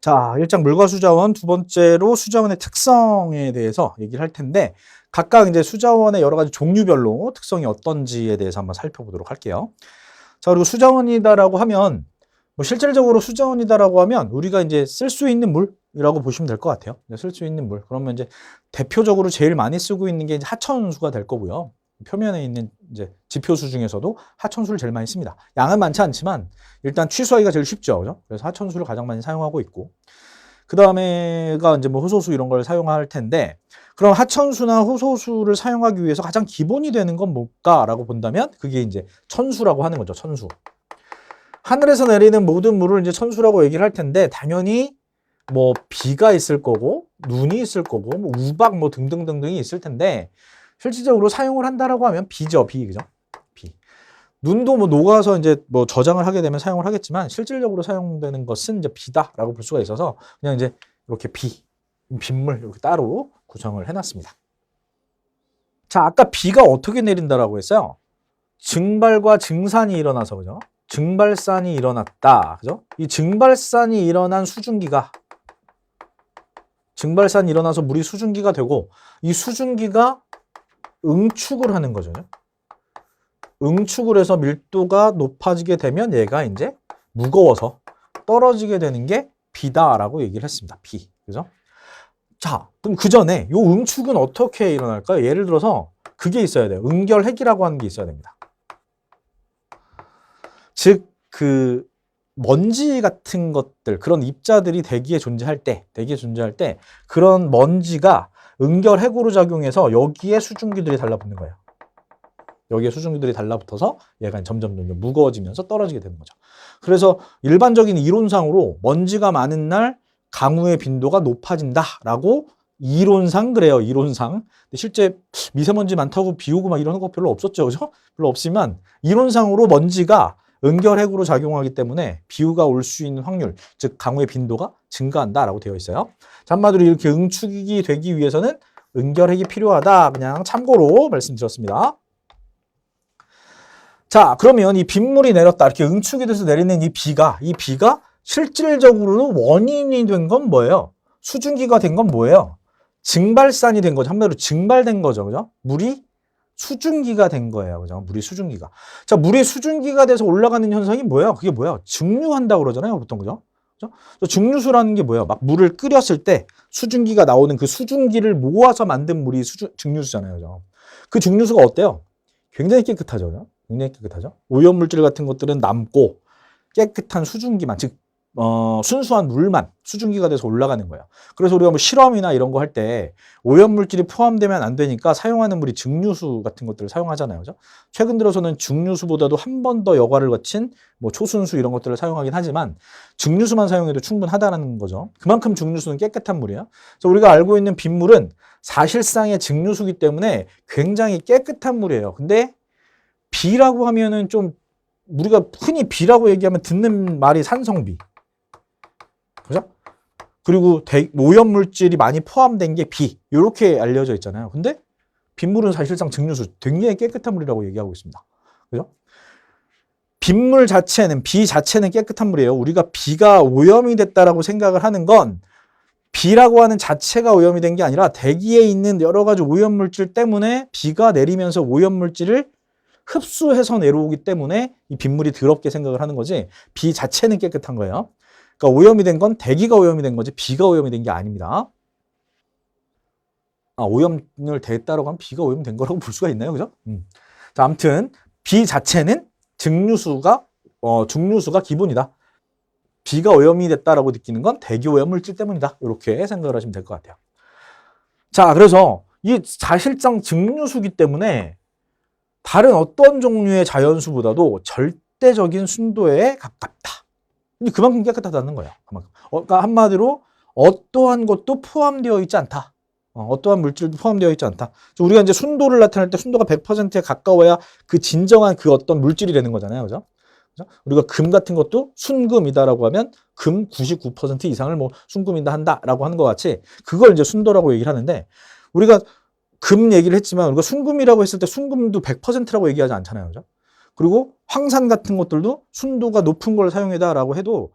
자, 1장 물과 수자원, 두 번째로 수자원의 특성에 대해서 얘기를 할 텐데, 각각 이제 수자원의 여러 가지 종류별로 특성이 어떤지에 대해서 한번 살펴보도록 할게요. 자, 그리고 수자원이다라고 하면, 뭐 실질적으로 수자원이다라고 하면 우리가 이제 쓸 수 있는 물이라고 보시면 될 것 같아요. 쓸 수 있는 물. 그러면 이제 대표적으로 제일 많이 쓰고 있는 게 이제 하천수가 될 거고요. 표면에 있는 이제 지표수 중에서도 하천수를 제일 많이 씁니다. 양은 많지 않지만 일단 취수하기가 제일 쉽죠. 그죠? 그래서 하천수를 가장 많이 사용하고 있고 그 다음에가 이제 뭐 호소수 이런 걸 사용할 텐데 그럼 하천수나 호소수를 사용하기 위해서 가장 기본이 되는 건 뭘까라고 본다면 그게 이제 천수라고 하는 거죠. 천수. 하늘에서 내리는 모든 물을 이제 천수라고 얘기를 할 텐데 당연히 뭐 비가 있을 거고 눈이 있을 거고 뭐 우박 뭐 등등등등이 있을 텐데 실질적으로 사용을 한다라고 하면 비죠, 비 그죠? 비. 눈도 뭐 녹아서 이제 뭐 저장을 하게 되면 사용을 하겠지만 실질적으로 사용되는 것은 이제 비다라고 볼 수가 있어서 그냥 이제 이렇게 비, 빗물 이렇게 따로 구성을 해놨습니다. 자, 아까 비가 어떻게 내린다라고 했어요? 증발과 증산이 일어나서 그죠? 증발산이 일어났다. 그죠? 이 증발산이 일어난 수증기가 증발산이 일어나서 물이 수증기가 되고 이 수증기가 응축을 하는 거죠. 응축을 해서 밀도가 높아지게 되면 얘가 이제 무거워서 떨어지게 되는 게 비다라고 얘기를 했습니다. 비. 그죠? 자, 그럼 그 전에 요 응축은 어떻게 일어날까요? 예를 들어서 그게 있어야 돼요. 응결핵이라고 하는 게 있어야 됩니다. 즉, 그 먼지 같은 것들, 그런 입자들이 대기에 존재할 때, 대기에 존재할 때 그런 먼지가 응결 핵으로 작용해서 여기에 수증기들이 달라붙는 거예요. 여기에 수증기들이 달라붙어서 얘가 점점 점점 무거워지면서 떨어지게 되는 거죠. 그래서 일반적인 이론상으로 먼지가 많은 날 강우의 빈도가 높아진다라고 이론상 그래요. 이론상. 근데 실제 미세먼지 많다고 비 오고 막 이런 거 별로 없었죠. 그죠? 별로 없지만 이론상으로 먼지가 응결핵으로 작용하기 때문에 비유가 올 수 있는 확률, 즉 강우의 빈도가 증가한다라고 되어 있어요. 자, 한마디로 이렇게 응축이 되기 위해서는 응결핵이 필요하다. 그냥 참고로 말씀드렸습니다. 자, 그러면 이 빗물이 내렸다. 이렇게 응축이 돼서 내리는 이 비가, 이 비가 실질적으로 원인이 된 건 뭐예요? 수증기가 된 건 뭐예요? 증발산이 된 거죠. 한마디로 증발된 거죠. 그죠? 물이 수증기가 된 거예요. 그죠? 물이 수증기가. 자, 물이 수증기가 돼서 올라가는 현상이 뭐예요? 그게 뭐예요? 증류한다고 그러잖아요. 보통 그죠? 그죠? 증류수라는 게 뭐예요? 막 물을 끓였을 때 수증기가 나오는 그 수증기를 모아서 만든 물이 수주, 증류수잖아요. 그죠? 그 증류수가 어때요? 굉장히 깨끗하죠. 그죠? 굉장히 깨끗하죠. 오염물질 같은 것들은 남고 깨끗한 수증기만, 즉 어, 순수한 물만 수증기가 돼서 올라가는 거예요. 그래서 우리가 뭐 실험이나 이런 거 할 때 오염물질이 포함되면 안 되니까 사용하는 물이 증류수 같은 것들을 사용하잖아요. 그죠? 최근 들어서는 증류수보다도 한 번 더 여과를 거친 뭐 초순수 이런 것들을 사용하긴 하지만 증류수만 사용해도 충분하다는 거죠. 그만큼 증류수는 깨끗한 물이에요. 그래서 우리가 알고 있는 빗물은 사실상의 증류수기 때문에 굉장히 깨끗한 물이에요. 근데 비라고 하면은 좀 우리가 흔히 비라고 얘기하면 듣는 말이 산성비. 그죠? 그리고 대, 오염물질이 많이 포함된 게 비. 이렇게 알려져 있잖아요. 근데 빗물은 사실상 증류수, 굉장히 깨끗한 물이라고 얘기하고 있습니다. 그죠? 빗물 자체는, 비 자체는 깨끗한 물이에요. 우리가 비가 오염이 됐다라고 생각을 하는 건 비라고 하는 자체가 오염이 된 게 아니라 대기에 있는 여러 가지 오염물질 때문에 비가 내리면서 오염물질을 흡수해서 내려오기 때문에 이 빗물이 더럽게 생각을 하는 거지 비 자체는 깨끗한 거예요. 그러니까 오염이 된 건 대기가 오염이 된 거지 비가 오염이 된 게 아닙니다. 아, 오염을 됐다라고 하면 비가 오염된 거라고 볼 수가 있나요? 그죠? 음. 자, 아무튼 비 자체는 증류수가 어, 중류수가 기본이다. 비가 오염이 됐다라고 느끼는 건 대기 오염 물질 때문이다. 이렇게 생각을 하시면 될 것 같아요. 자, 그래서 이 사실상 증류수기 때문에 다른 어떤 종류의 자연수보다도 절대적인 순도에 가깝다. 그만큼 깨끗하다는 거예요. 그만큼. 어, 그러니까 한마디로 어떠한 것도 포함되어 있지 않다. 어, 떠한 물질도 포함되어 있지 않다. 우리가 이제 순도를 나타낼 때 순도가 100%에 가까워야 그 진정한 그 어떤 물질이 되는 거잖아요. 그죠? 그죠? 우리가 금 같은 것도 순금이다라고 하면 금 99% 이상을 뭐 순금이다 한다라고 하는 것 같이 그걸 이제 순도라고 얘기를 하는데 우리가 금 얘기를 했지만 우리가 순금이라고 했을 때 순금도 100%라고 얘기하지 않잖아요. 그죠? 그리고 황산 같은 것들도 순도가 높은 걸 사용해다라고 해도